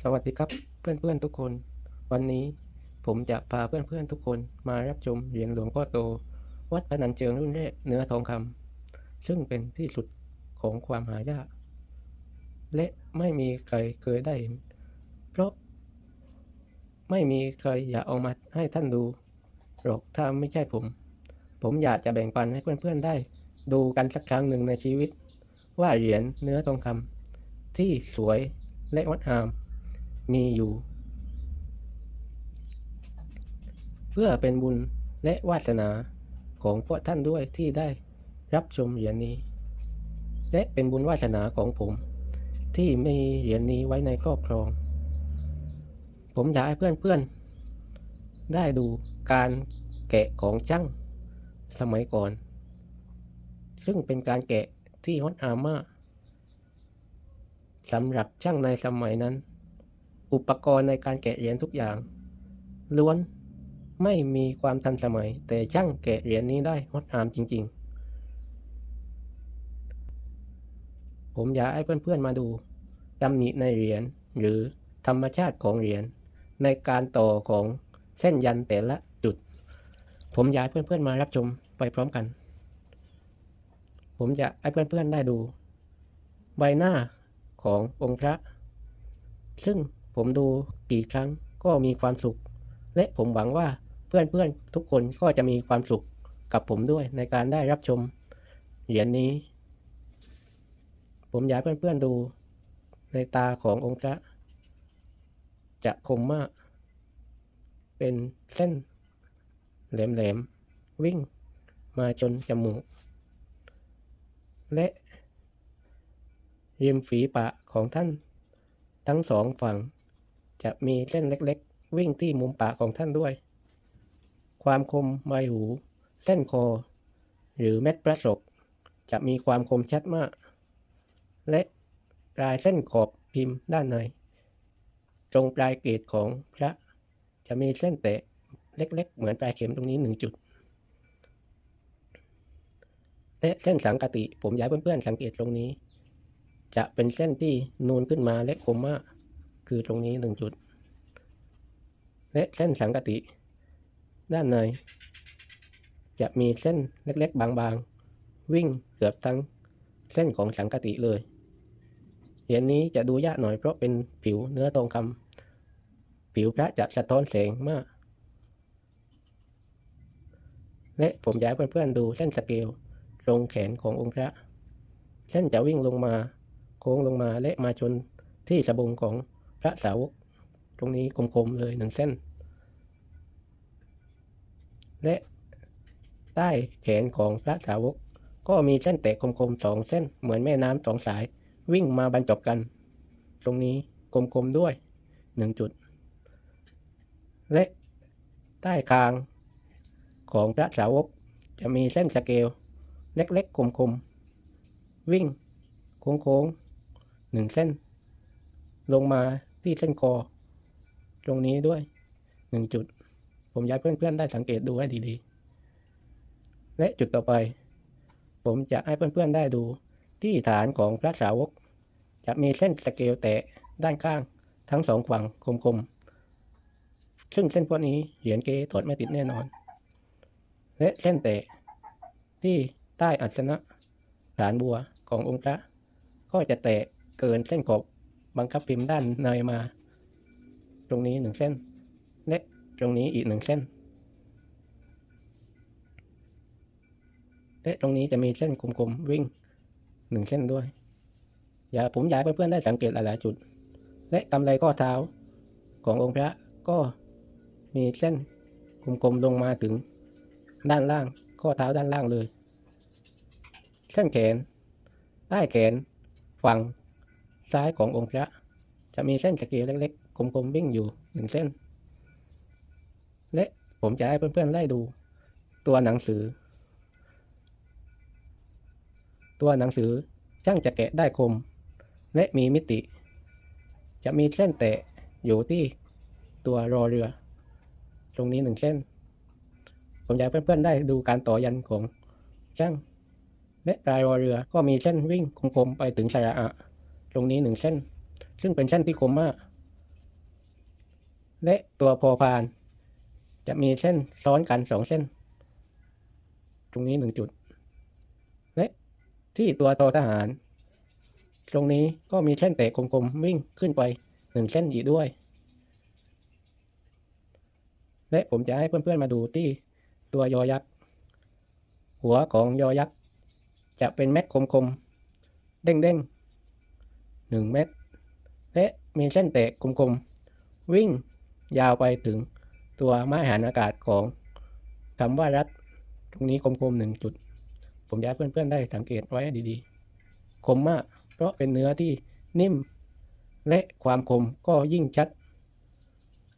สวัสดีครับเพื่อนๆทุกคน วันนี้ผมจะพาเพื่อนๆทุกคนมารับชมเหรียญหลวงพ่อโต วัดพนัญเชิงรุ่นแรกเนื้อทองคำซึ่งเป็นที่สุดของความหายาก และไม่มีใครเคยได้เห็นเพราะ ไม่มีใครอยากเอามาให้ท่านดูหรอกถ้าไม่ใช่ผม ผมอยากจะแบ่งปันให้เพื่อนๆได้ ดูกันสักครั้งหนึ่งในชีวิต ว่าเหรียญเนื้อทองคำที่สวยและงดงาม มีอยู่ เพื่อเป็นบุญและวาสนาของพวกท่านด้วยที่ได้รับชมเหรียญนี้ และเป็นบุญวาสนาของผม ที่มีเหรียญนี้ไว้ในครอบครอง ผมอยากให้เพื่อนๆ ได้ดูการแกะของช่างสมัยก่อน ซึ่งเป็นการแกะที่งดงามมากสำหรับช่างในสมัยนั้น อุปกรณ์ในการแกะเหรียญทุกอย่าง ล้วนไม่มีความทันสมัย แต่ช่างแกะเหรียญนี้ได้งดงามจริง ๆ ผมอยากให้เพื่อนๆมาดูตำหนิในเหรียญหรือธรรมชาติของเหรียญในการต่อของเส้นยันแต่ละจุด ผมอยากให้เพื่อนๆมารับชมไปพร้อมกัน ผมจะให้เพื่อนๆได้ดู ใบหน้าขององค์พระ ซึ่ง ผมดูกี่ครั้งก็มีความสุข และผมหวังว่าเพื่อนๆทุกคนก็จะมีความสุขกับผมด้วยในการได้รับชมเหรียญนี้ ผมอยากเพื่อนๆดูในตาขององค์พระจะคมมาก เป็นเส้นแหลมๆ วิ่งมาจนจมูก และริมฝีปากของท่านทั้งสองฝั่ง จะมีเส้นเล็กๆ วิ่งที่มุมปากของท่านด้วย ความคมใบหู เส้นคอ หรือเม็ดประสบจะมีความคมชัดมาก และปลายเส้นขอบพิมพ์ด้านใน ตรงปลายเกศของพระ จะมีเส้นแตะเล็ก ๆ เหมือนปลายเข็มตรงนี้หนึ่งจุด และเส้นสังกติผมอยากเพื่อนๆสังเกตตรงนี้ จะเป็นเส้นที่นูนขึ้นมาและคมมาก คือตรงนี้หนึ่งจุด และเส้นสังกติ ด้านใน จะมีเส้นเล็กๆ บางๆ วิ่งเกือบทั้งเส้นของสังกติเลย เหรียญนี้จะดูยากหน่อยเพราะเป็นผิวเนื้อทองคำผิวพระจะสะท้อนแสงมาก และผมอยากให้เพื่อนๆดูเส้นสเกลตรงแขนขององค์พระ เส้นจะวิ่งลงมา โค้งลงมาและมาชนที่สะบงของ ระสาวกตรงนี้กลมๆเลยหนึ่งเส้น และใต้แขนของพระสาวก ก็มีเส้นแตกคมๆสองเส้นเหมือนแม่น้ำสองสายวิ่งมาบรรจบกัน ตรงนี้กลมๆด้วยหนึ่งจุด และใต้คางของพระสาวกจะมีเส้นสเกล เล็กๆ คมๆ วิ่ง โค้งๆหนึ่งเส้น ลงมา ที่เส้นคอ ตรงนี้ด้วยหนึ่งจุด ผมอยากให้เพื่อนๆได้สังเกตดูให้ดีๆ และจุดต่อไป ผมจะให้เพื่อนๆได้ดูที่ฐานของพระสาวก จะมีเส้นสเกลแตะด้านข้างทั้งสองฝั่งคมๆ ซึ่งเส้นพวกนี้เหรียญเกถอดไม่ติดแน่นอน และเส้นแตะที่ใต้อัศนะฐานบัวขององค์พระ ก็จะแตะเกินเส้นขอบ บังคับพิมพ์ด้านในมา ตรงนี้หนึ่งเส้น และตรงนี้อีกหนึ่งเส้น และตรงนี้จะมีเส้นกลมๆวิ่งหนึ่งเส้นด้วย อย่าผมอยากเพื่อนๆได้สังเกตหลายๆจุด และกำไรข้อเท้าขององค์พระก็มีเส้นกลมๆลงมาถึงด้านล่างข้อเท้าด้านล่างเลย เส้นแขนใต้แขนฝั่ง ซ้ายขององค์พระ จะมีเส้นสเกลเล็กๆกลมๆวิ่งอยู่หนึ่งเส้น และผมจะให้เพื่อนๆไล่ดู ตัวหนังสือ ตัวหนังสือช่างจะแกะได้คม และมีมิติ จะมีเส้นแตะอยู่ที่ตัวรอเรือ ตรงนี้หนึ่งเส้น ผมอยากเพื่อนๆได้ดูการต่อยันของช่างและปลายรอเรือก็มีเส้นวิ่งคมๆไปถึงสระอะ ตรงนี้หนึ่งเส้น ซึ่งเป็นเส้นที่คมมากและตัวพอพาน จะมีเส้นซ้อนกันสองเส้น ตรงนี้หนึ่งจุด และที่ตัวตอทหาร ตรงนี้ก็มีเส้นเตะกลมๆวิ่งขึ้นไปหนึ่งเส้นอีกด้วย และผมจะให้เพื่อนๆมาดูที่ตัวยอยักษ์ หัวของยอยักษ์ จะเป็นเม็ดคมๆ เด้งๆ หนึ่งเม็ดและมีเส้นเตะกลมๆ วิ่งยาวไปถึงตัวไม้หันอากาศของคำว่ารัดตรงนี้กลมๆหนึ่งจุด ผมอยากเพื่อนๆได้สังเกตไว้ดีๆ คมมาก เพราะเป็นเนื้อที่นิ่ม และความคมก็ยิ่งชัด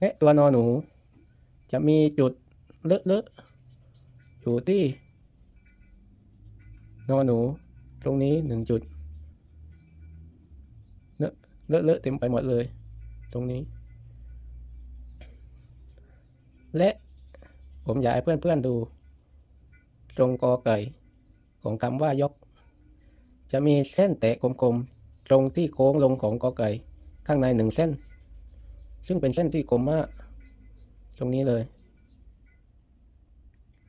และตัวนอหนู จะมีจุดเลอะๆ อยู่ที่นอหนู ตรงนี้หนึ่งจุด เลอะเลอะๆเต็มไปหมดเลย ตรงนี้ และผมอยากให้เพื่อนๆดู ตรงกอไก่ของคำว่ายก จะมีเส้นแตะกลมๆ ตรงที่โค้งลงของกอไก่ ข้างในหนึ่งเส้น ซึ่งเป็นเส้นที่คมมาก ตรงนี้เลย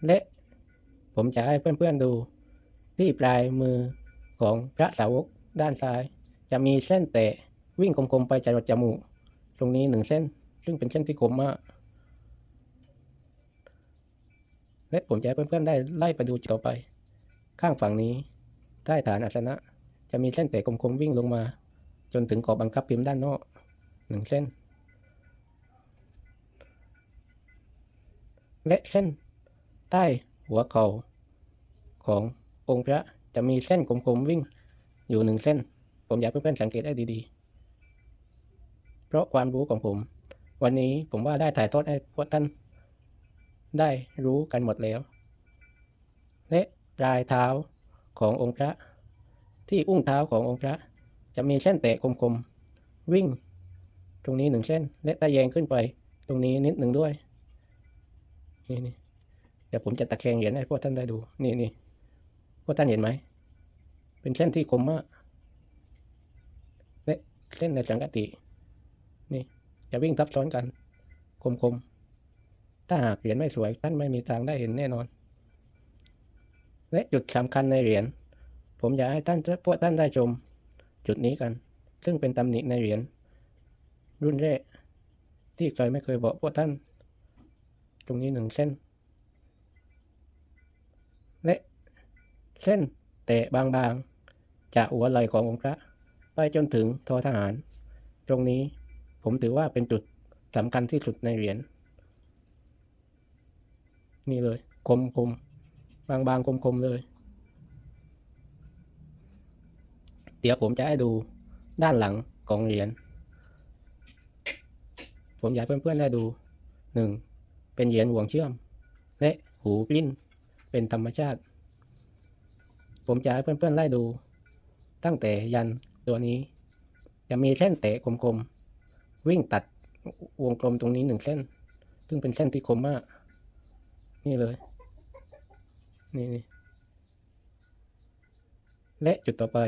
และผมจะให้เพื่อนๆดูที่ปลายมือของพระสาวกด้านซ้าย จะมีเส้นแตะ วิ่งกลมๆไปจรดจมูก ตรงนี้หนึ่งเส้น ซึ่งเป็นเส้นที่คมมากและผมจะให้เพื่อนๆได้ไล่ไปดูต่อไป ข้างฝั่งนี้ ใต้ฐานอาสนะ จะมีเส้นเตะกลมๆวิ่งลงมา จนถึงขอบบังคับพิมพ์ด้านนอกหนึ่งเส้น และเส้น ใต้หัวเข่าขององค์พระจะมีเส้นกลมๆวิ่งอยู่หนึ่งเส้น ผมอยากเพื่อนๆสังเกตให้ดีๆ เพราะความรู้ของผม วันนี้ผมว่าได้ถ่ายทอดให้พวกท่าน ได้รู้กันหมดแล้ว และปลายเท้าขององค์พระ ที่อุ้งเท้าขององค์พระ จะมีเส้นเตะกลมๆ วิ่ง ตรงนี้หนึ่งเส้น และตะแยงขึ้นไป ตรงนี้นิดหนึ่งด้วย นี่นี่เดี๋ยวผมจะตะแคงเหรียญให้พวกท่านได้ดู นี่นี่พวกท่านเห็นไหม เป็นเส้นที่คมมาก และเส้นในสังกติ นี่จะวิ่งทับซ้อนกัน คมๆ ถ้าหากเหรียญไม่สวยท่านไม่มีทางได้เห็นแน่นอน และจุดสำคัญในเหรียญผมอยากให้ท่านพวกท่านได้ชม จุดนี้กัน ซึ่งเป็นตำหนิในเหรียญรุ่นแรก ที่เคยไม่เคยบอกพวกท่าน ตรงนี้หนึ่งเส้น และเส้นเตะบางๆ จากหัวไหล่ขององค์พระ ไปจนถึงทอทหาร ตรงนี้ ผมถือว่าเป็นจุดสำคัญที่สุดในเหรียญนี่เลย คมคมบางบางคมคมเลย เดี๋ยวผมจะให้ดูด้านหลังของเหรียญผมอยากเพื่อนๆได้ดูหนึ่งเป็นเหรียญห่วงเชื่อม และหูปลิ้นเป็นธรรมชาติ ผมจะให้เพื่อนๆไล่ดู ตั้งแต่ยันตัวนี้ จะมีเส้นเตะกลมๆ วิ่งตัดวงกลมตรงนี้หนึ่งเส้น ซึ่งเป็นเส้นที่คมมาก นี่เลย นี่นี่และจุดต่อไป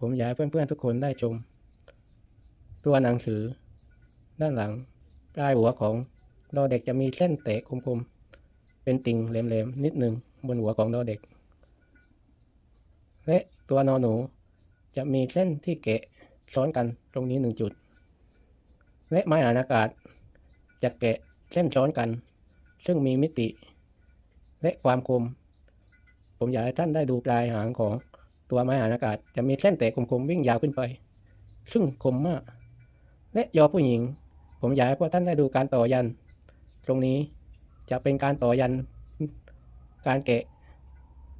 ผมอยากให้เพื่อนๆทุกคนได้ชม ตัวหนังสือ ด้านหลังปลายหัวของดอเด็กจะมีเส้นเตะคมๆ เป็นติ่งแหลมๆ นิดหนึ่งบนหัวของดอเด็ก และตัวนอหนูจะมีเส้นที่เกะซ้อนกันตรงนี้หนึ่งจุด และไม้อ่านอากาศ จะแกะเส้นซ้อนกัน ซึ่งมีมิติ และความคม ผมอยากให้ท่านได้ดูปลายหางของตัวไม้อ่านอากาศ จะมีเส้นเตะคมๆวิ่งยาวขึ้นไป ซึ่งคมมาก และยอผู้หญิง ผมอยากให้พวกท่านได้ดูการต่อยัน ตรงนี้จะเป็นการต่อยันการแกะ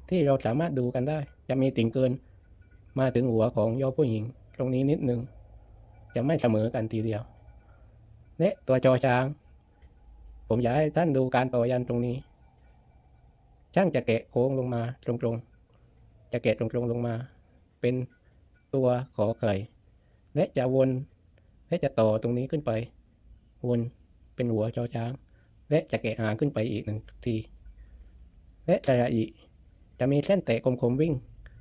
ที่เราสามารถดูกันได้ จะมีติ่งเกิน มาถึงหัวของยอผู้หญิง ตรงนี้นิดนึงจะไม่เสมอกันทีเดียว และตัวจอช้าง ผมอยากให้ท่านดูการต่อยันตรงนี้ ช่างจะแกะโค้งลงมาตรงๆ จะแกะตรงๆลงมา เป็นตัวขอไข่และจะวนและจะต่อตรงนี้ขึ้นไป วนเป็นหัวจอช้าง และจะแกะหางขึ้นไปอีกหนึ่งที และสระอีจะมีเส้นเตะกลมๆวิ่ง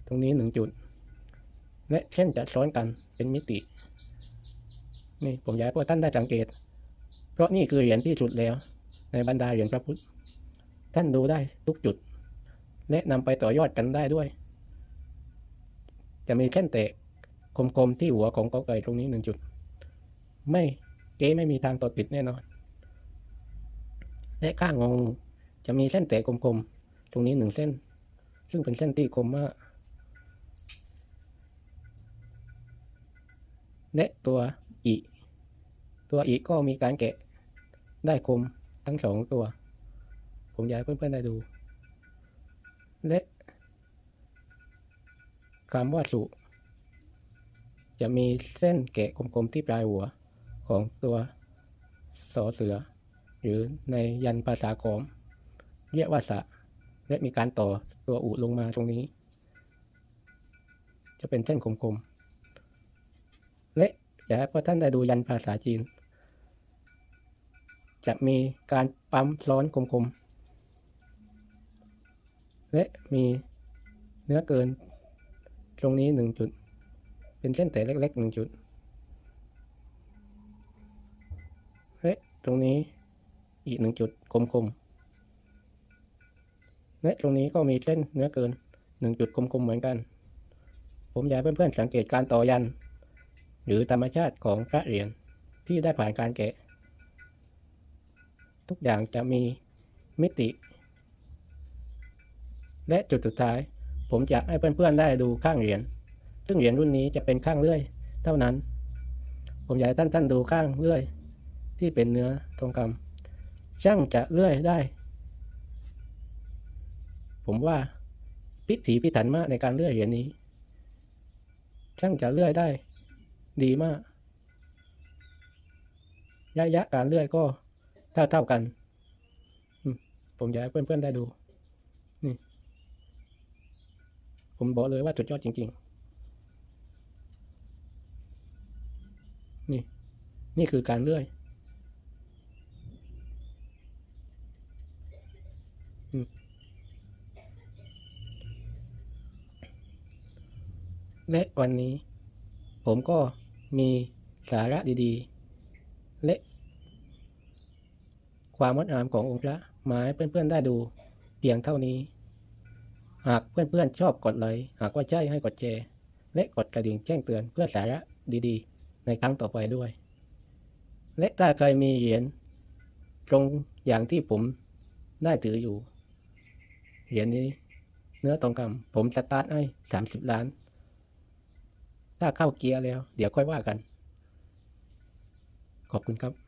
ตรงนี้หนึ่งจุด และเส้นจะซ้อนกันเป็นมิติ นี่ผมอยากให้พวกท่านได้สังเกต เพราะนี่คือเหรียญที่สุดแล้ว ในบรรดาเหรียญพระพุทธ ท่านดูได้ทุกจุด และนำไปต่อยอดกันได้ด้วย จะมีแค่นเตะคมๆที่หัวของกอไก่ตรงนี้หนึ่งจุด ไม่เก๊ไม่มีทางตดปิดแน่นอน และข้างงงจะมีเส้นเตะคมๆตรงนี้หนึ่งเส้น ซึ่งเป็นเส้นที่คมมากและตัวอีตัวอีก็มีการแกะ ได้คมทั้งสองตัว ผมอยากให้เพื่อนๆได้ดู และคำว่าสุ จะมีเส้นแกะกลมๆที่ปลายหัวของตัวสอเสือ หรือในยันภาษาขอมเรียกว่าสะ และมีการต่อตัวอุลงมาตรงนี้ จะเป็นเส้นคมๆและอยากให้พวกท่านได้ดูยันภาษาจีน จะมีการปั๊มซ้อนคมๆ และมีเนื้อเกินตรงนี้หนึ่งจุด เป็นเส้นแต่เล็กๆหนึ่งจุด และตรงนี้อีกหนึ่งจุดคมๆ และตรงนี้ก็มีเส้นเนื้อเกินหนึ่งจุดคมๆ เหมือนกัน ผมอยากเพื่อนๆสังเกตการต่อยัน หรือธรรมชาติของพระเหรียญที่ได้ผ่านการแกะ ทุกอย่างจะมีมิติ และจุดสุดท้าย ผมจะให้เพื่อนๆได้ดูข้างเหรียญซึ่งเหรียญรุ่นนี้จะเป็นข้างเลื่อย เท่านั้น ผมอยากให้ท่านท่านดูข้างเลื่อย ที่เป็นเนื้อทองคำช่างจะเลื่อยได้ ผมว่าพิถีพิถันมากในการเลื่อยเหรียญนี้ ช่างจะเลื่อยได้ ดีมากระยะการเลื่อยก็ เท่าเท่ากัน ผมอยากให้เพื่อนๆได้ดู นี่ ผมบอกเลยว่าสุดยอดจริง ๆ นี่ นี่คือการเลื่อยและวันนี้ ผมก็มีสาระดีๆ และ ความงดงามขององค์พระมาให้เพื่อนๆได้ดูเพียงเท่านี้ หากเพื่อนๆชอบกดไลค์หากว่าใช่ให้กดแชร์และกดกระดิ่งแจ้งเตือนเพื่อสาระดีๆ ในครั้งต่อไปด้วย และถ้าใครมีเหรียญตรงอย่างที่ผมได้ถืออยู่ เหรียญนี้เนื้อทองคำผมสตาร์ทให้สามสิบล้าน ถ้าเข้าเกียร์แล้ว เดี๋ยวค่อยว่ากัน ขอบคุณครับ